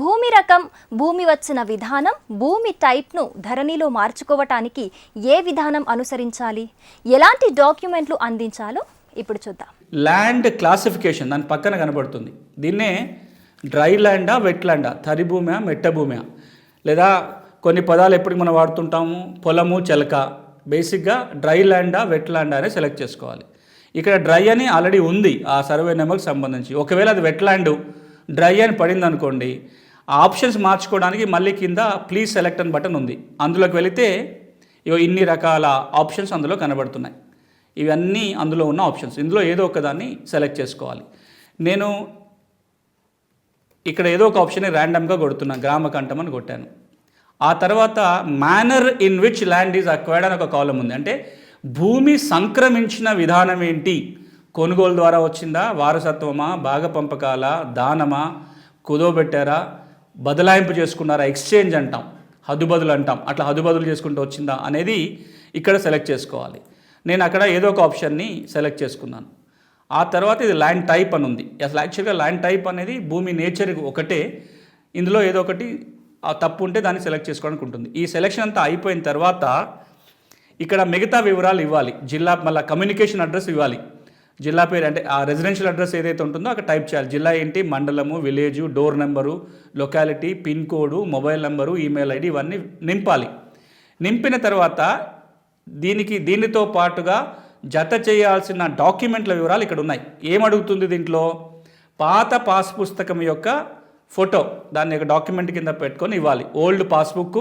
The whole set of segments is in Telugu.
భూమి రకం భూమి వచ్చిన విధానం భూమి టైప్ను ధరణిలో మార్చుకోవటానికి ఏ విధానం అనుసరించాలి? ఎలాంటి డాక్యుమెంట్లు అందించాలో ఇప్పుడు చూద్దాం. ల్యాండ్ క్లాసిఫికేషన్ దాని పక్కన కనబడుతుంది. దీన్నే డ్రై ల్యాండా వెట్ ల్యాండా తరి భూమియా మెట్ట భూమియా? లేదా కొన్ని పదాలు ఎప్పటికి మనం వాడుతుంటాము? పొలము చెలక. బేసిక్గా డ్రై ల్యాండా వెట్ ల్యాండా అనేది సెలెక్ట్ చేసుకోవాలి. ఇక్కడ డ్రై అని ఆల్రెడీ ఉంది ఆ సర్వే నెంబర్కి సంబంధించి. ఒకవేళ అది వెట్ ల్యాండ్ డ్రై అని పడింది అనుకోండి ఆ ఆప్షన్స్ మార్చుకోవడానికి మళ్ళీ కింద ప్లీజ్ సెలెక్ట్ అని బటన్ ఉంది. అందులోకి వెళితే ఇగో ఇన్ని రకాల ఆప్షన్స్ అందులో కనబడుతున్నాయి. ఇవన్నీ అందులో ఉన్న ఆప్షన్స్. ఇందులో ఏదో ఒకదాన్ని సెలెక్ట్ చేసుకోవాలి. నేను ఇక్కడ ఏదో ఒక ఆప్షన్ ర్యాండమ్గా కొడుతున్నా గ్రామ కంఠం అని కొట్టాను. ఆ తర్వాత manner in which land is acquired అని ఒక కాలం ఉంది. అంటే భూమి సంక్రమించిన విధానం ఏంటి? కొనుగోలు ద్వారా వచ్చిందా? వారసత్వమా? భాగ పంపకాల దానమా? కుదోబెట్టారా? బదలాయింపు చేసుకున్నారా? ఎక్స్చేంజ్ అంటాం హదుబదులు అంటాం. అట్లా హదుబదులు చేసుకుంటూ వచ్చిందా అనేది ఇక్కడ సెలెక్ట్ చేసుకోవాలి. నేను అక్కడ ఏదో ఒక ఆప్షన్ని సెలెక్ట్ చేసుకున్నాను. ఆ తర్వాత ఇది ల్యాండ్ టైప్ అని ఉంది. అసలు యాక్చువల్గా ల్యాండ్ టైప్ అనేది భూమి నేచర్ ఒకటే. ఇందులో ఏదో ఒకటి ఆ తప్పు ఉంటే దాన్ని సెలెక్ట్ చేసుకోవడానికి ఉంటుంది. ఈ సెలెక్షన్ అంతా అయిపోయిన తర్వాత ఇక్కడ మిగతా వివరాలు ఇవ్వాలి. జిల్లా మళ్ళీ కమ్యూనికేషన్ అడ్రస్ ఇవ్వాలి. జిల్లా పేరు అంటే ఆ రెసిడెన్షియల్ అడ్రస్ ఏదైతే ఉంటుందో అక్కడ టైప్ చేయాలి. జిల్లా ఏంటి? మండలము village door number locality pin code mobile number email ID ఇవన్నీ నింపాలి. నింపిన తర్వాత దీనికి దీనితో పాటుగా జత చేయాల్సిన డాక్యుమెంట్ల వివరాలు ఇక్కడ ఉన్నాయి. ఏమడుగుతుంది దీంట్లో? పాత పాస్ పుస్తకం యొక్క ఫోటో దాన్ని ఒక డాక్యుమెంట్ కింద పెట్టుకొని ఇవ్వాలి. ఓల్డ్ పాస్బుక్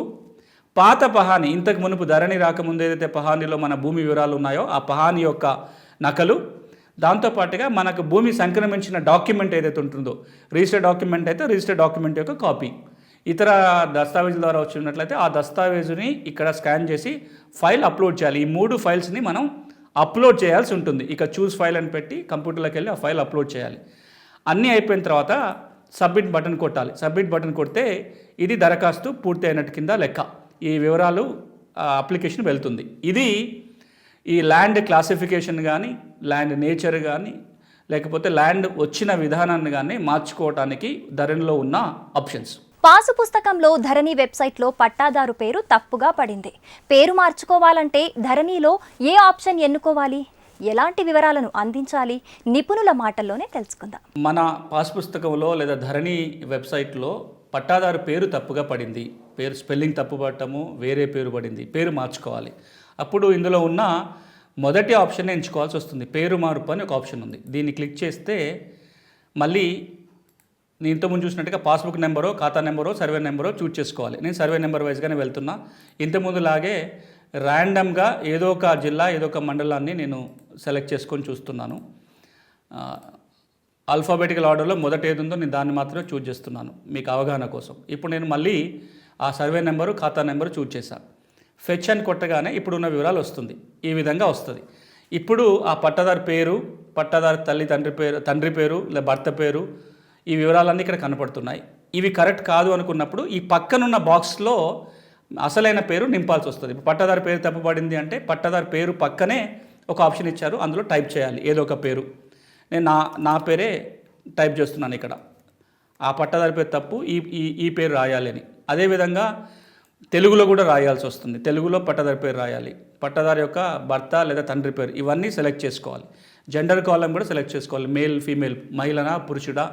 పాత పహాని ఇంతకు మునుపు ధరణి రాకముందు ఏదైతే పహానీలో మన భూమి వివరాలు ఉన్నాయో ఆ పహాని యొక్క నకలు దాంతోపాటుగా మనకు భూమి సంక్రమించిన డాక్యుమెంట్ ఏదైతే ఉంటుందో రిజిస్టర్ డాక్యుమెంట్ అయితే రిజిస్టర్ డాక్యుమెంట్ యొక్క కాపీ. ఇతర దస్తావేజుల ద్వారా వచ్చినట్లయితే ఆ దస్తావేజుని ఇక్కడ స్కాన్ చేసి ఫైల్ అప్లోడ్ చేయాలి. ఈ మూడు ఫైల్స్ని మనం అప్లోడ్ చేయాల్సి ఉంటుంది. ఇక చూస్ ఫైల్ అని పెట్టి కంప్యూటర్లోకి వెళ్ళి ఆ ఫైల్ అప్లోడ్ చేయాలి. అన్నీ అయిపోయిన తర్వాత సబ్మిట్ బటన్ కొట్టాలి. సబ్మిట్ బటన్ కొడితే ఇది దరఖాస్తు పూర్తి అయినట్టు కింద లెక్క. ఈ వివరాలు అప్లికేషన్ వెళ్తుంది. ఇది ఈ ల్యాండ్ క్లాసిఫికేషన్ కానీ ల్యాండ్ నేచర్ కానీ లేకపోతే ల్యాండ్ వచ్చిన విధానాన్ని కానీ మార్చుకోవటానికి ధరణిలో ఉన్న ఆప్షన్స్ పాసు పుస్తకంలో ధరణి వెబ్సైట్లో పట్టాదారు పేరు తప్పుగా పడింది. పేరు మార్చుకోవాలంటే ధరణిలో ఏ ఆప్షన్ ఎన్నుకోవాలి? ఎలాంటి వివరాలను అందించాలి? నిపుణుల మాటల్లోనే తెలుసుకుందాం. మన పాస్ పుస్తకంలో లేదా ధరణి వెబ్సైట్లో పట్టాదారు పేరు తప్పుగా పడింది. పేరు స్పెల్లింగ్ తప్పు పడటము వేరే పేరు పడింది. పేరు మార్చుకోవాలి. అప్పుడు ఇందులో ఉన్న మొదటి ఆప్షన్ ఎంచుకోవాల్సి వస్తుంది. పేరు మార్పు అని ఒక ఆప్షన్ ఉంది. దీన్ని క్లిక్ చేస్తే మళ్ళీ నేను ఇంతకుముందు చూసినట్టుగా పాస్బుక్ నెంబరో ఖాతా నెంబరో సర్వే నెంబరో చూజ్ చేసుకోవాలి. నేను సర్వే నెంబర్ వైజ్గానే వెళ్తున్నా. ఇంతకుముందు లాగే ర్యాండమ్గా ఏదో ఒక జిల్లా ఏదో ఒక మండలాన్ని నేను సెలెక్ట్ చేసుకొని చూస్తున్నాను. ఆల్ఫాబెటికల్ ఆర్డర్లో మొదట ఏది ఉందో నేను దాన్ని మాత్రమే చూజ్ చేస్తున్నాను. మీకు అవగాహన కోసం. ఇప్పుడు నేను మళ్ళీ ఆ survey number khata number choose చేశాను ఫెచ్ అని కొట్టగానే ఇప్పుడున్న వివరాలు వస్తుంది. ఈ విధంగా వస్తుంది. ఇప్పుడు ఆ పట్టదారు పేరు పట్టదారు తల్లి తండ్రి పేరు తండ్రి పేరు లేదా భర్త పేరు ఈ వివరాలన్నీ ఇక్కడ కనపడుతున్నాయి. ఇవి కరెక్ట్ కాదు అనుకున్నప్పుడు ఈ పక్కనున్న బాక్స్లో అసలైన పేరు నింపాల్సి వస్తుంది. ఇప్పుడు పట్టదారు పేరు తప్పబడింది అంటే పట్టదారు పేరు పక్కనే ఒక ఆప్షన్ ఇచ్చారు. అందులో టైప్ చేయాలి. ఏదో ఒక పేరు. నేను నా నా పేరే టైప్ చేస్తున్నాను ఇక్కడ. ఆ పట్టదారి పేరు తప్పు. ఈ ఈ ఈ పేరు రాయాలి అని. అదేవిధంగా తెలుగులో కూడా రాయాల్సి వస్తుంది. తెలుగులో పట్టదారి పేరు రాయాలి. పట్టదారి యొక్క భర్త లేదా తండ్రి పేరు ఇవన్నీ సెలెక్ట్ చేసుకోవాలి. జెండర్ కాలం కూడా సెలెక్ట్ చేసుకోవాలి. మేల్ ఫీమేల్ మహిళనా పురుషుడా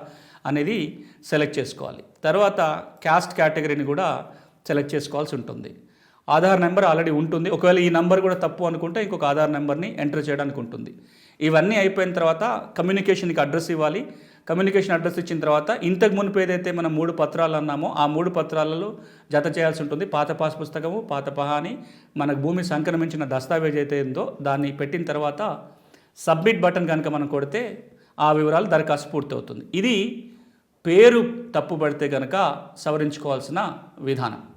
అనేది సెలెక్ట్ చేసుకోవాలి. తర్వాత క్యాస్ట్ కేటగిరీని కూడా సెలెక్ట్ చేసుకోవాల్సి ఉంటుంది. ఆధార్ నెంబర్ ఆల్రెడీ ఉంటుంది. ఒకవేళ ఈ నెంబర్ కూడా తప్పు అనుకుంటే ఇంకొక ఆధార్ నెంబర్ని ఎంటర్ చేయడానికి ఉంటుంది. ఇవన్నీ అయిపోయిన తర్వాత కమ్యూనికేషన్కి అడ్రస్ ఇవ్వాలి. కమ్యూనికేషన్ అడ్రస్ ఇచ్చిన తర్వాత ఇంతకు మునుపు ఏదైతే మనం మూడు పత్రాలు అన్నామో ఆ మూడు పత్రాలలో జత చేయాల్సి ఉంటుంది. పాత పాస్ పుస్తకము పాత పహాని మనకు భూమి సంక్రమించిన దస్తావేజ్ అయితే ఉందో దాన్ని పెట్టిన తర్వాత సబ్మిట్ బటన్ కనుక మనం కొడితే ఆ వివరాలు దరఖాస్తు పూర్తవుతుంది. ఇది పేరు తప్పుపడితే కనుక సవరించుకోవాల్సిన విధానం.